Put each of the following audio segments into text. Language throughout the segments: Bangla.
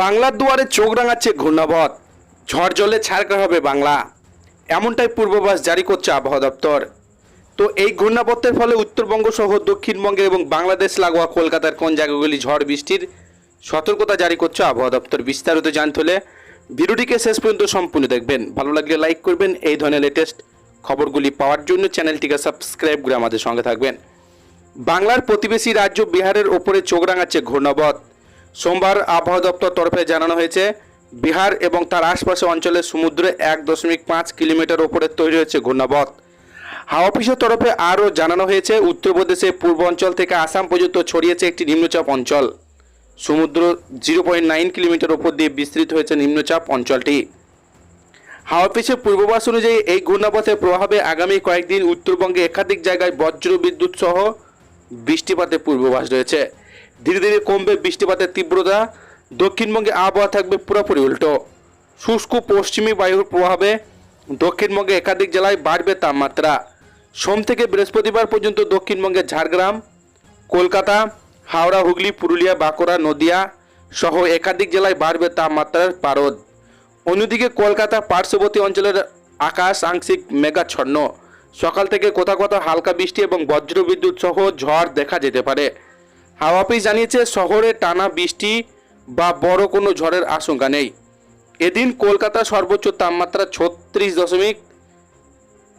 বাংলার দুয়ারে চোখ রাঙাচ্ছে ঘূর্ণাবত। ঝড় জলে ছাড়কা হবে বাংলা। এমনটাই পূর্বাভাস জারি করছে আবহাওয়া দপ্তর। তো এই ঘূর্ণাবর্তের ফলে উত্তরবঙ্গ সহ দক্ষিণবঙ্গে এবং বাংলাদেশ লাগোয়া কলকাতার কোন জায়গাগুলি ঝড় বৃষ্টির সতর্কতা জারি করছে আবহাওয়া দপ্তর বিস্তারিত জানতে হলে ভিডিওটিকে শেষ পর্যন্ত সম্পূর্ণ দেখবেন। ভালো লাগলে লাইক করবেন। এই ধরনের লেটেস্ট খবরগুলি পাওয়ার জন্য চ্যানেলটিকে সাবস্ক্রাইব করে আমাদের সঙ্গে থাকবেন। বাংলার প্রতিবেশী রাজ্য বিহারের ওপরে চোখ রাঙাচ্ছে ঘূর্ণাবত। সোমবার আবহাওয়া দপ্তর তরফে জানানো হয়েছে, বিহার এবং তার আশপাশে অঞ্চলে সমুদ্রে এক দশমিক পাঁচ কিলোমিটার ওপরে তৈরি হয়েছে ঘূর্ণাবত। হাওয়া অফিসের তরফে আরও জানানো হয়েছে উত্তরপ্রদেশের পূর্ব অঞ্চল থেকে আসাম পর্যন্ত ছড়িয়েছে একটি নিম্নচাপ অঞ্চল। সমুদ্র জিরো পয়েন্ট নাইন কিলোমিটার ওপর দিয়ে বিস্তৃত হয়েছে নিম্নচাপ অঞ্চলটি। হাওয়া অফিসের পূর্বাভাস অনুযায়ী এই ঘূর্ণাপথের প্রভাবে আগামী কয়েকদিন উত্তরবঙ্গে একাধিক জায়গায় বজ্র বিদ্যুৎ সহ বৃষ্টিপাতের পূর্বাভাস রয়েছে। ধীরে ধীরে কমবে বৃষ্টিপাতের তীব্রতা। দক্ষিণবঙ্গে আবহাওয়া থাকবে পুরোপুরি উল্টো। শুষ্ক পশ্চিমী বায়ুর প্রভাবে দক্ষিণবঙ্গে একাধিক জেলায় বাড়বে তাপমাত্রা। সোম থেকে বৃহস্পতিবার পর্যন্ত দক্ষিণবঙ্গের ঝাড়গ্রাম, কলকাতা, হাওড়া, হুগলি, পুরুলিয়া, বাঁকুড়া, নদিয়া সহ একাধিক জেলায় বাড়বে তাপমাত্রার পারদ। অন্যদিকে কলকাতা পার্শ্ববর্তী অঞ্চলের আকাশ আংশিক মেঘাচ্ছন্ন। সকাল থেকে কোথাও কোথাও হালকা বৃষ্টি এবং বজ্রবিদ্যুৎ সহ ঝড় দেখা যেতে পারে। হাওয়া অফিস জানিয়েছে, শহরে টানা বৃষ্টি বা বড় কোনো ঝড়ের আশঙ্কা নেই। এদিন কলকাতা সর্বোচ্চ তাপমাত্রা ছত্রিশ দশমিক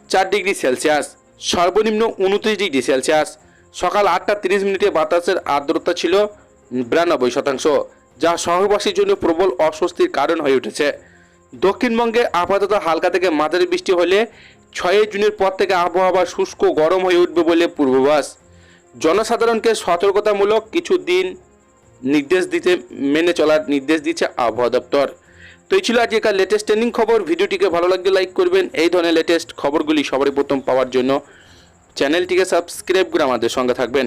চার ডিগ্রি সেলসিয়াস, সর্বনিম্ন উনত্রিশ ডিগ্রি সেলসিয়াস। সকাল আটটা তিরিশ মিনিটে বাতাসের আর্দ্রতা ছিল বিরানব্বই শতাংশ, যা শহরবাসীর জন্য প্রবল অস্বস্তির কারণ হয়ে উঠেছে। দক্ষিণবঙ্গে আপাতত হালকা থেকে মাঝারি বৃষ্টি হলে ছয়ই জুনের পর থেকে আবহাওয়া শুষ্ক গরম হয়ে উঠবে বলে পূর্বাভাস। জনসাধারণকে সতর্কতামূলক কিছু দিন নির্দেশ দিতে, মেনে চলার নির্দেশ দিচ্ছে আবহাওয়া দপ্তর। তো এই ছিল আজকের লেটেস্ট ট্রেন্ডিং খবর। ভিডিওটিকে ভালো লাগলে লাইক করবেন। এই ধরনের লেটেস্ট খবরগুলি সবারই প্রথম পাওয়ার জন্য চ্যানেলটিকে সাবস্ক্রাইব করে আমাদের সঙ্গে থাকবেন।